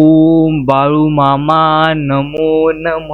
ओम बाळू मामा नमो नम.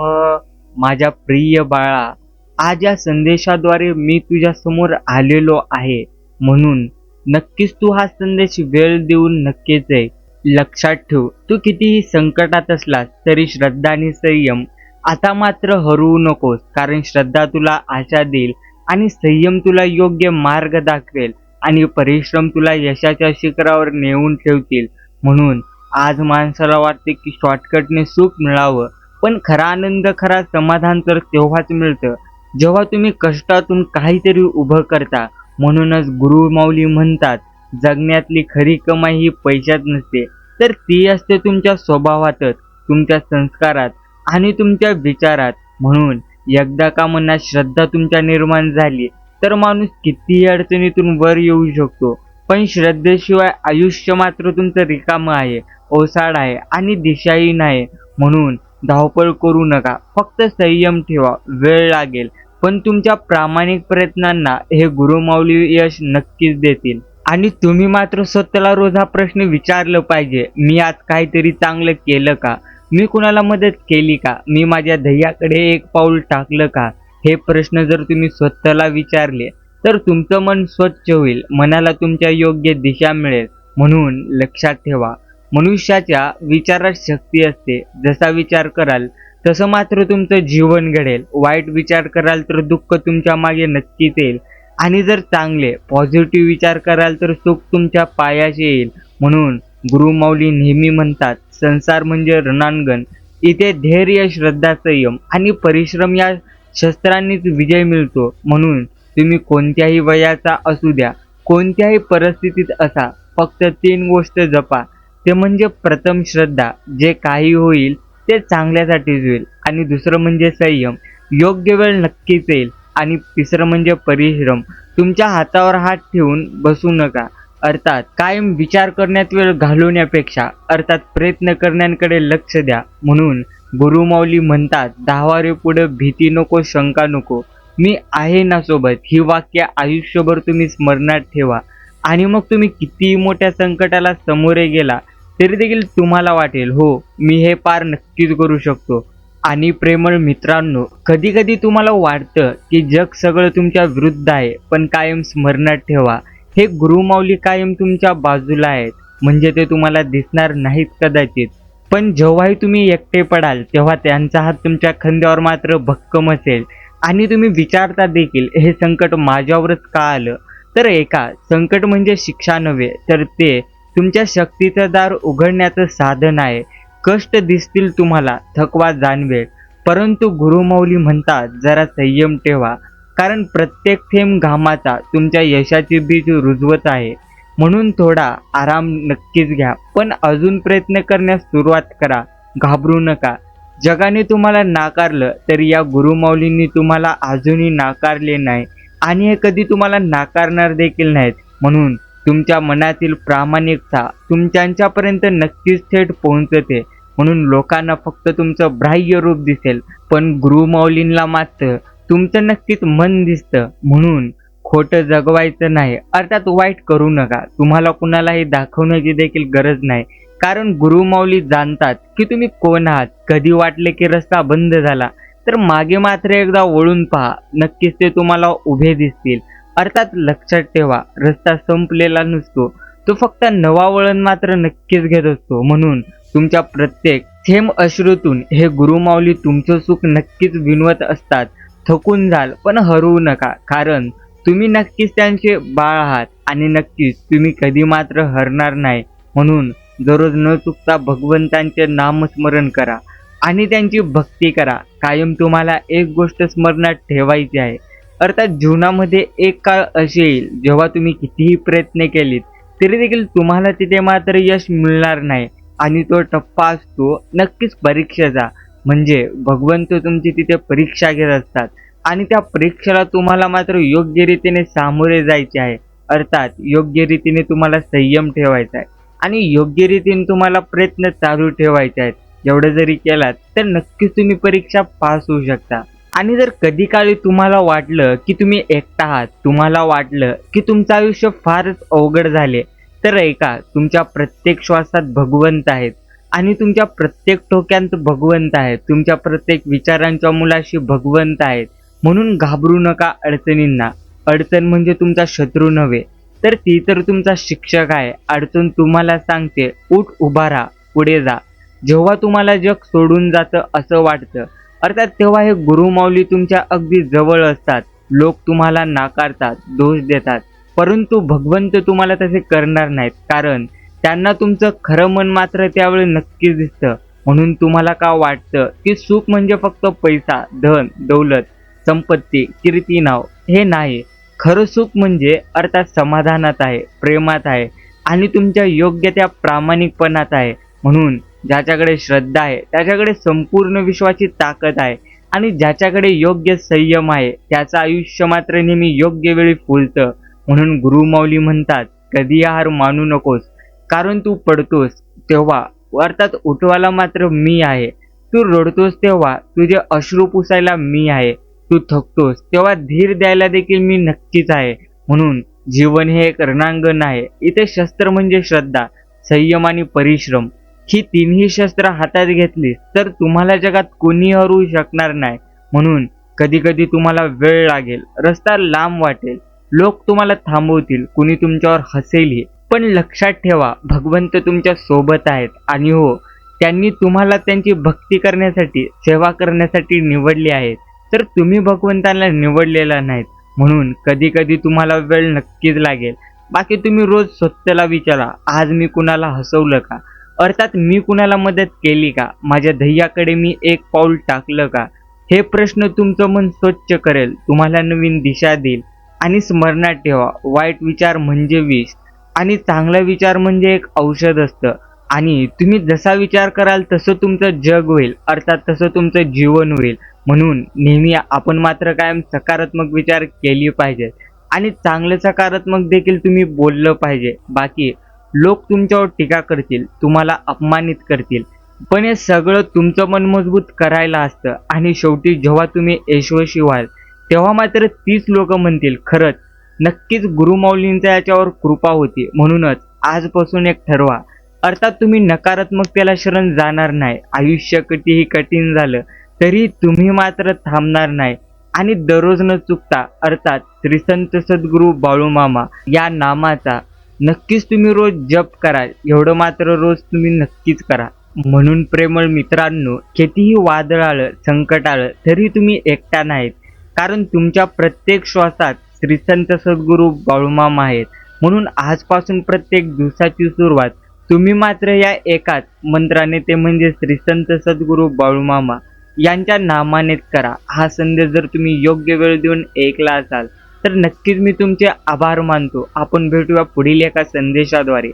माझ्या प्रिय बाळा आज या संदेशाद्वारे मी तुझ्या समोर आलेलो आहे. म्हणून नक्कीच तू हा संदेश वेळ देऊन नक्कीच आहे लक्षात ठेव तू कितीही संकटात असलास तरी श्रद्धा आणि संयम आता मात्र हरवू नकोस कारण श्रद्धा तुला आशा देईल आणि संयम तुला योग्य मार्ग दाखवेल आणि परिश्रम तुला यशाच्या शिखरावर नेऊन ठेवतील. म्हणून आज माणसाला वाटते की शॉर्टकटने सुख मिळावं पण खरा आनंद खरा समाधान तर तेव्हाच मिळतं. जेव्हा तुम्ही कष्टातून काहीतरी उभं करता म्हणूनच गुरु माऊली म्हणतात जगण्यातली खरी कमाई ही पैशात नसते. तर ती असते तुमच्या स्वभावातच तुमच्या संस्कारात आणि तुमच्या विचारात. म्हणून एकदा का मनात श्रद्धा तुमच्या निर्माण झाली तर माणूस कितीही अडचणीतून वर येऊ शकतो. पण श्रद्धेशिवाय आयुष्य मात्र तुमचं रिकामं आहे ओसाड आहे आणि दिशाही नाही म्हणून धावपळ करू नका फक्त संयम ठेवा वेळ लागेल. पण तुमच्या प्रामाणिक प्रयत्नांना हे गुरुमाऊली यश नक्कीच देतील. आणि तुम्ही मात्र स्वतःला रोज हा प्रश्न विचारलं पाहिजे मी आज काहीतरी चांगलं केलं का? मी कुणाला मदत केली का? मी माझ्या ध्येयाकडे एक पाऊल टाकलं का? हे प्रश्न जर तुम्ही स्वतःला विचारले तर तुमचं मन स्वच्छ होईल मनाला तुमच्या योग्य दिशा मिळेल म्हणून लक्षात ठेवा. मनुष्याच्या विचारात शक्ती असते जसा विचार कराल तसं मात्र तुमचं जीवन घडेल. वाईट विचार कराल तर दुःख तुमच्या मागे नक्कीच येईल. आणि जर चांगले पॉझिटिव्ह विचार कराल तर सुख तुमच्या पायाशी येईल. म्हणून गुरुमाऊली नेहमी म्हणतात संसार म्हणजे रणांगण. इथे धैर्य श्रद्धा संयम आणि परिश्रम या शस्त्रांनीच विजय मिळतो. म्हणून तुम्ही कोणत्याही वयाचा असू द्या कोणत्याही परिस्थितीत असा फक्त तीन गोष्ट जपा. ते म्हणजे प्रथम श्रद्धा जे काही होईल ते चांगल्यासाठीच होईल. आणि दुसरं म्हणजे संयम योग्य वेळ नक्कीच येईल. आणि तिसरं म्हणजे परिश्रम तुमच्या हातावर हात ठेवून बसू नका. अर्थात कायम विचार करण्यात वेळ घालवण्यापेक्षा अर्थात प्रयत्न करण्याकडे लक्ष द्या. म्हणून गुरुमाऊली म्हणतात दहावारे पुढे भीती नको शंका नको. मी आहे ना सोबत. ही वाक्य आयुष्यभर तुम्ही स्मरणात ठेवा. आणि मग तुम्ही कितीही मोठ्या संकटाला सामोरे गेला तरी देखील तुम्हाला वाटेल हो मी हे पार नक्कीच करू शकतो. आणि प्रेमळ मित्रांनो कधी कधी तुम्हाला वाटतं की जग सगळं तुमच्या विरुद्ध आहे पण कायम स्मरणात ठेवा. हे गुरुमाऊली कायम तुमच्या बाजूला आहेत म्हणजे ते तुम्हाला दिसणार नाहीत कदाचित. पण जेव्हाही तुम्ही एकटे पडाल तेव्हा त्यांचा हात तुमच्या खांद्यावर मात्र भक्कम असेल. आणि तुम्ही विचारता देखील हे संकट माझ्यावरच का आलं? तर एका संकट म्हणजे शिक्षा नव्हे तर ते तुमच्या शक्तीचं दार उघडण्याचं साधन आहे. कष्ट दिसतील तुम्हाला थकवा जाणवेल. परंतु गुरुमौली म्हणतात जरा संयम ठेवा. कारण प्रत्येक थेंब घामाचा तुमच्या यशाची बीज रुजवत आहे. म्हणून थोडा आराम नक्कीच घ्या पण अजून प्रयत्न करण्यास सुरुवात करा. घाबरू नका. जगाने तुम्हाला नाकारलं तरी या गुरुमौलींनी तुम्हाला अजूनही नाकारले नाही. आणि हे कधी तुम्हाला नाकारणार देखील नाहीत. म्हणून तुमच्या मनातील प्रामाणिकता तुमच्यांच्यापर्यंत नक्कीच थेट पोहोचते. म्हणून लोकांना फक्त तुमचं बाह्य रूप दिसेल पण गुरुमौलींना मात्र तुमचं नक्कीच मन दिसतं. म्हणून खोटं जगवायचं नाही. अर्थात वाईट करू नका. तुम्हाला कुणालाही दाखवण्याची देखील गरज नाही. कारण गुरुमाऊली जाणतात की तुम्ही कोण आहात? कधी वाटले की रस्ता बंद झाला? तर मागे मात्र एकदा वळून पहा. नक्कीच ते तुम्हाला उभे दिसतील. अर्थात लक्षात ठेवा रस्ता संपलेला नसतो. तो फक्त नवा वळण मात्र नक्कीच घेत असतो. म्हणून तुमच्या प्रत्येक थेंब अश्रूतून हे गुरुमाऊली तुमचं सुख नक्कीच विनवत असतात. थकून जाल पण हरवू नका. कारण तुम्ही नक्कीच त्यांचे बाळ आहात आणि नक्कीच तुम्ही कधी मात्र हरणार नाही. म्हणून दररोज न चुकता भगवंतांचे नामस्मरण करा आणि त्यांची भक्ती करा. कायम तुम्हाला एक गोष्ट स्मरणात ठेवायची आहे. अर्थात जीवनामध्ये एक काळ असे येईल जेव्हा तुम्ही कितीही प्रयत्न केलेत तरी देखील तुम्हाला तिथे मात्र यश मिळणार नाही. आणि तो टप्पा असतो नक्कीच परीक्षेचा. म्हणजे भगवंत तुमची तिथे परीक्षा घेत असतात आणि त्या परीक्षेला तुम्हाला मात्र योग्य रीतीने सामोरे जायचे आहे. अर्थात योग्य रीतीने तुम्हाला संयम ठेवायचा आहे. आणि योग्य रीतीने तुम्हाला प्रयत्न चालू ठेवायचे आहेत. एवढं जरी केलात तर नक्कीच तुम्ही परीक्षा पास होऊ शकता. आणि जर कधी काळी तुम्हाला वाटलं की तुम्ही एकटा आहात तुम्हाला वाटलं की तुमचं आयुष्य फारच अवघड झाले तर ऐका तुमच्या प्रत्येक श्वासात भगवंत आहेत. आणि तुमच्या प्रत्येक टोक्यात भगवंत आहेत. तुमच्या प्रत्येक विचारांच्या मुलाशी भगवंत आहेत. म्हणून घाबरू नका अडचणींना. अडचण म्हणजे तुमचा शत्रू नव्हे. तर ती तर तुमचा शिक्षक आहे. अडचण तुम्हाला सांगते उठ उभा राहा पुढे जा. जेव्हा तुम्हाला जग सोडून जातं असं वाटतं. अर्थात तेव्हा हे गुरुमाऊली तुमच्या अगदी जवळ असतात. लोक तुम्हाला नाकारतात दोष देतात. परंतु भगवंत तुम्हाला तसे करणार नाहीत. कारण त्यांना तुमचं खरं मन मात्र त्यावेळी नक्कीच दिसतं. म्हणून तुम्हाला का वाटतं की सुख म्हणजे फक्त पैसा धन दौलत संपत्ती कीर्ती नाव? हे नाही. खरं सुख म्हणजे अर्थात समाधानात आहे प्रेमात आहे आणि तुमच्या योग्य त्या प्रामाणिकपणात आहे. म्हणून ज्याच्याकडे श्रद्धा आहे त्याच्याकडे संपूर्ण विश्वाची ताकद आहे आणि ज्याच्याकडे योग्य संयम आहे त्याचं आयुष्य मात्र नेहमी योग्य वेळी फुलतं. म्हणून गुरुमाऊली म्हणतात कधी आहार मानू नकोस कारण तू पडतोस तेव्हा. अर्थात उठवायला मात्र मी आहे. तू रडतोस तेव्हा. तुझे अश्रू पुसायला मी आहे. तू थकतोस तेव्हा धीर द्यायला देखील मी नक्कीच आहे. म्हणून जीवन हे एक रणांगण आहे. इथे शस्त्र म्हणजे श्रद्धा संयम आणि परिश्रम. ही तिन्ही शस्त्र हातात घेतली तर तुम्हाला जगात कोणी हरवू शकणार नाही. म्हणून कधी कधी तुम्हाला वेळ लागेल रस्ता लांब वाटेल. लोक तुम्हाला थांबवतील कुणी तुमच्यावर हसेलही पण लक्षात ठेवा भगवंत तुमच्यासोबत आहेत. आणि हो त्यांनी तुम्हाला त्यांची भक्ती करण्यासाठी सेवा करण्यासाठी निवडली आहेत. तर तुम्ही भगवंताला निवडलेला नाहीत. म्हणून कधी कधी तुम्हाला वेळ नक्कीच लागेल. बाकी तुम्ही रोज स्वतःला विचारा आज मी कुणाला हसवलं का? अर्थात मी कुणाला मदत केली का? माझ्या ध्येयाकडे मी एक पाऊल टाकलं का? हे प्रश्न तुमचं मन स्वच्छ करेल तुम्हाला नवीन दिशा देईल. आणि स्मरणात ठेवा वाईट विचार म्हणजे विष. आणि चांगला विचार म्हणजे एक औषध असतं. आणि तुम्ही जसा विचार कराल तसं तुमचं जग होईल अर्थात तसं तुमचं जीवन होईल. म्हणून नेहमी आपण मात्र कायम सकारात्मक विचार केली पाहिजे. आणि चांगले सकारात्मक देखील तुम्ही बोललं पाहिजे. बाकी लोक तुमच्यावर टीका करतील तुम्हाला अपमानित करतील. पण हे सगळं तुमचं मन मजबूत करायला असतं. आणि शेवटी जेव्हा तुम्ही यशस्वी व्हाल तेव्हा मात्र तीच लोक म्हणतील खरंच नक्कीच गुरुमौलींचा याच्यावर कृपा होती. म्हणूनच आजपासून एक ठरवा. अर्थात तुम्ही नकारात्मकतेला शरण जाणार नाही. आयुष्य कितीही कठीण झालं तरी तुम्ही मात्र थांबणार नाही. आणि दररोज न चुकता अर्थात श्रीसंत सद्गुरू बाळूमामा या नामाचा नक्कीच तुम्ही रोज जप करा. एवढं मात्र रोज तुम्ही नक्कीच करा. म्हणून प्रेमळ मित्रांनो कितीही वादळ आलं संकट आलं तरी तुम्ही एकटा नाहीत. कारण तुमच्या प्रत्येक श्वासात श्रीसंत सद्गुरू बाळूमामा आहेत. म्हणून आजपासून प्रत्येक दिवसाची सुरुवात तुम्ही मात्र या एकाच मंत्राने ते म्हणजे श्री संत सद्गुरू बाळूमामा यांच्या नामानेच करा. हा संदेश जर तुम्ही योग्य वेळ देऊन ऐकला असाल तर नक्कीच मी तुमचे आभार मानतो. आपण भेटूया पुढील एका संदेशाद्वारे.